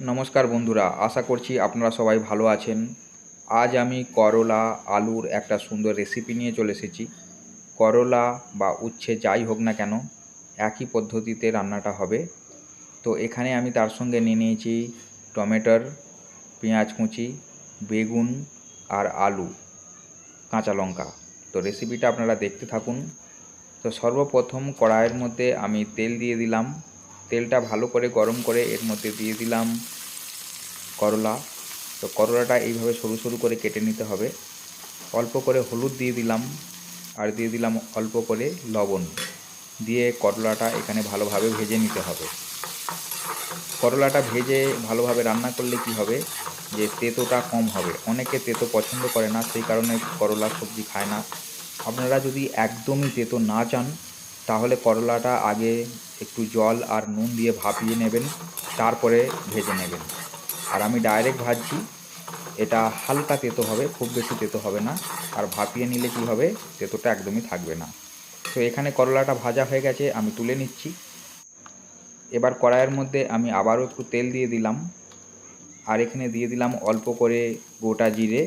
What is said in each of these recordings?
নমস্কার বন্ধুরা, আশা করছি আপনারা সবাই ভালো আছেন। আজ আমি করলা, আলুর একটা সুন্দর রেসিপি নিয়ে চলে এসেছি। করলা বা উচ্ছে যাই হোক না কেন, একই পদ্ধতিতে রান্নাটা হবে। তো এখানে আমি তার সঙ্গে নিয়ে নিয়েছি টমেটোর, পেঁয়াজ কুচি, বেগুন আর আলু, কাঁচা লঙ্কা। তো রেসিপিটা আপনারা দেখতে থাকুন। তো সর্বপ্রথম কড়াইয়ের মধ্যে আমি তেল দিয়ে দিলাম। তেলটা ভালো করে গরম করে এর মধ্যে দিয়ে দিলাম করলা। তো করলাটা এইভাবে সরু সরু করে কেটে নিতে হবে। অল্প করে হলুদ দিয়ে দিলাম আর দিয়ে দিলাম অল্প করে লবণ। দিয়ে করলাটা এখানে ভালোভাবে ভেজে নিতে হবে। করলাটা ভেজে ভালোভাবে রান্না করলে কি হবে? যে তেতোটা কম হবে। অনেকে তেতো পছন্দ করে না, সেই কারণে করলা সবজি খায় না। আপনারা যদি একদমই তেতো না চান, তাহলে করলাটা আগে একটু জল আর নুন দিয়ে ভাপিয়ে নেবেন, তারপরে ভেজে নেবেন। আর আমি ডাইরেক্ট ভাজছি। এটা হালকা তেতো হবে, খুব বেশি তেতো হবে না। আর ভাপিয়ে নিলে কি হবে, তেতোটা একদমই থাকবে না। তো এখানে করলাটা ভাজা হয়ে গেছে, আমি তুলে নিচ্ছি। এবার কড়াইয়ের মধ্যে আমি আবারও একটু তেল দিয়ে দিলাম। আর এখানে দিয়ে দিলাম অল্প করে গোটা জিরে,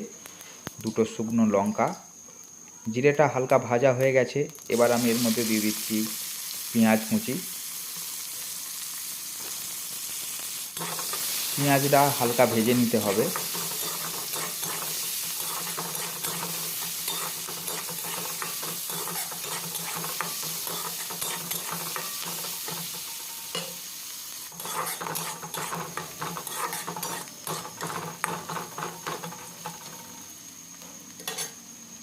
দুটো শুকনো লঙ্কা। জিরেটা হালকা ভাজা হয়ে গেছে, এবার আমি এর মধ্যে দিয়ে দিচ্ছি পেঁয়াজ কুচি। পেঁয়াজটা হালকা ভেজে নিতে হবে।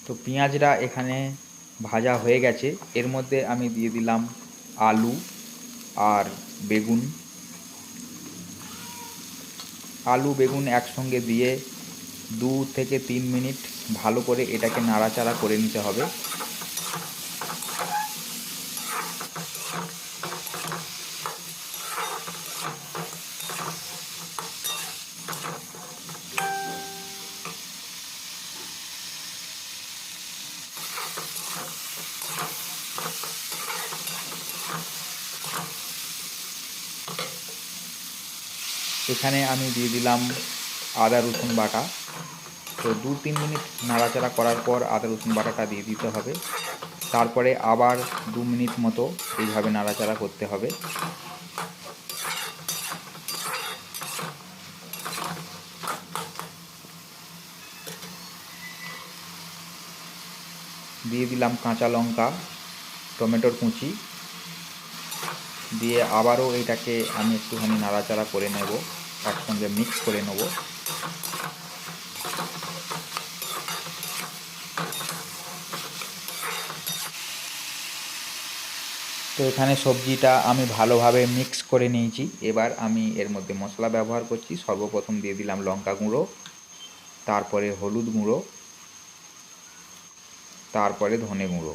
তো পেঁয়াজটা এখানে ভাজা হয়ে গেছে। এর মধ্যে আমি দিয়ে দিলাম আলু আর বেগুন। আলু, বেগুন একসঙ্গে দিয়ে দু থেকে তিন মিনিট ভালো করে এটাকে নাড়াচাড়া করে নিতে হবে। এখানে আমি দিয়ে দিলাম আদা, রসুন বাটা। তো দু তিন মিনিট নাড়াচাড়া করার পর আদা, রসুন বাটাটা দিয়ে দিতে হবে। তারপরে আবার দু মিনিট মতো এইভাবে নাড়াচাড়া করতে হবে। দিয়ে দিলাম কাঁচা লঙ্কা, টমেটোর কুচি। দিয়ে আবারও এটাকে আমি একটুখানি নাড়াচাড়া করে নেব। একসঙ্গে মিক্স করে নেব। তো এখানে সবজিটা আমি ভালোভাবে মিক্স করে নিয়েছি। এবার আমি এর মধ্যে মশলা ব্যবহার করছি। সর্বপ্রথম দিয়ে দিলাম লঙ্কা গুঁড়ো, তারপরে হলুদ গুঁড়ো, তারপরে ধনে গুঁড়ো।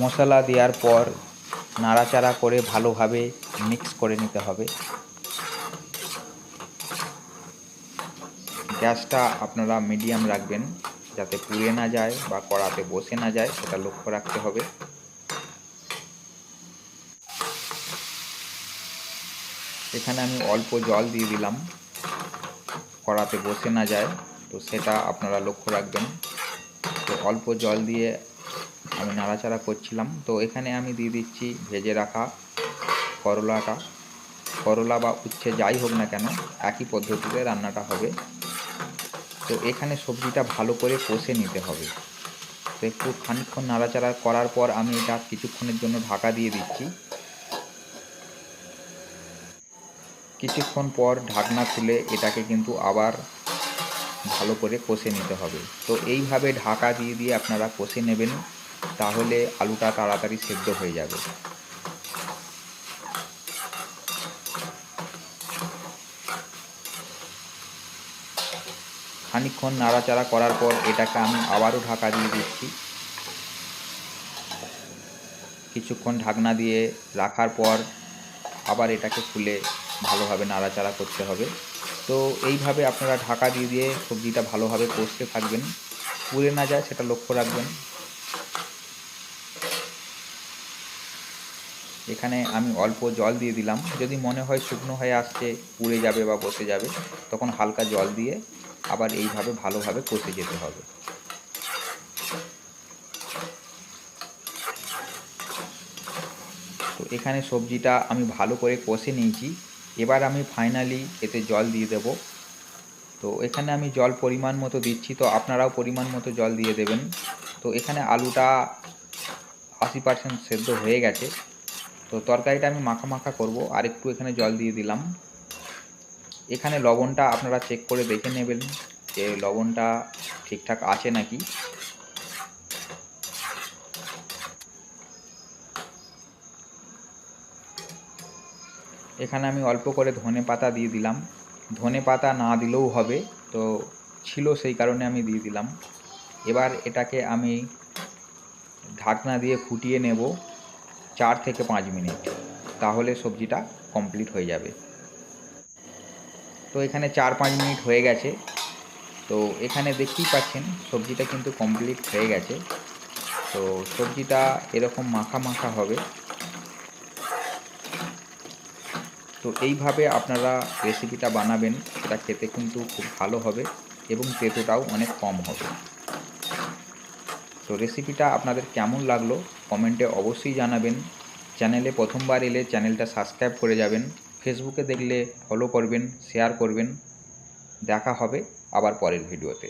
মশলা দেওয়ার পর নাড়াচাড়া করে ভালোভাবে মিক্স করে নিতে হবে। গ্যাসটা আপনারা মিডিয়াম রাখবেন যাতে পুড়ে না যায় বা কড়াতে বসে না যায়, সেটা লক্ষ্য রাখতে হবে। এখানে আমি অল্প জল দিয়ে দিলাম। কড়াতে বসে না যায়, তো সেটা আপনারা লক্ষ্য রাখবেন। তো অল্প জল দিয়ে আমি নাড়াচাড়া করছিলাম। তো এখানে আমি দিয়ে দিচ্ছি ভেজে রাখা করলাটা। করলা বা উচ্ছে যাই হোক না কেন, একই পদ্ধতিতে রান্নাটা হবে। তো এখানে সবজিটা ভালো করে কষে নিতে হবে। তো একটু খানিকক্ষণ নাড়াচাড়া করার পর আমি এটা কিছুক্ষণের জন্য ঢাকা দিয়ে দিচ্ছি। কিছুক্ষণ পর ঢাকনা খুলে এটাকে কিন্তু আবার ভালো করে কষে নিতে হবে। তো এইভাবে ঢাকা দিয়ে দিয়ে আপনারা কষে নেবেন। তাহলে আলুটা তাড়াতাড়ি সেদ্ধ হয়ে যাবে। খানিকক্ষণ নাড়াচাড়া করার পর এটাকে আমি আবারও ঢাকা দিয়ে দিচ্ছি। কিছুক্ষণ ঢাকনা দিয়ে রাখার পর আবার এটাকে খুলে ভালোভাবে নাড়াচাড়া করতে হবে। তো এইভাবে আপনারা ঢাকা দিয়ে দিয়ে সবজিটা ভালোভাবে কষতে থাকবেন। পুড়ে না যায় সেটা লক্ষ্য রাখবেন। এখানে আমি অল্প জল দিয়ে দিলাম। যদি মনে হয় শুকনো হয়ে আসছে, পুড়ে যাবে বা বসে যাবে, তখন হালকা জল দিয়ে আবার এইভাবে ভালোভাবে কষে যেতে হবে। তো এখানে সবজিটা আমি ভালো করে কষে নিয়েছি। এবার আমি ফাইনালি এতে জল দিয়ে দেব। তো এখানে আমি জল পরিমাণ মতো দিচ্ছি, তো আপনারাও পরিমাণ মতো জল দিয়ে দেবেন। তো এখানে আলুটা আশি পার্সেন্ট সেদ্ধ হয়ে গেছে। তো তরকারিটা আমি মাখা মাখা করব, আর একটু এখানে জল দিয়ে দিলাম। এখানে লবণটা আপনারা চেক করে দেখে নেবেন যে লবণটা ঠিকঠাক আছে নাকি। এখানে আমি অল্প করে ধনে পাতা দিয়ে দিলাম। ধনে পাতা না দিলেও হবে, তো ছিল সেই কারণে আমি দিয়ে দিলাম। এবার এটাকে আমি ঢাকনা দিয়ে ফুটিয়ে নেব। চার থেকে পাঁচ মিনিট, তাহলে সবজিটা কমপ্লিট হয়ে যাবে। তো এখানে চার পাঁচ মিনিট হয়ে গেছে। তো এখানে দেখতেই পাচ্ছেন, সবজিটা কিন্তু কমপ্লিট হয়ে গেছে। তো সবজিটা এরকম মাখা মাখা হবে। তো এইভাবে আপনারা রেসিপিটা বানাবেন সেটা খেতে কিন্তু খুব ভালো হবে এবং তেতোটাও অনেক কম হবে। তো রেসিপিটা আপনাদের কেমন লাগল, কমেন্টে অবশ্যই জানাবেন। চ্যানেলে প্রথমবার এলে চ্যানেলটা সাবস্ক্রাইব করে যাবেন। ফেসবুকে দেখলে ফলো করবেন শেয়ার করবেন। দেখা হবে আবার পরের ভিডিওতে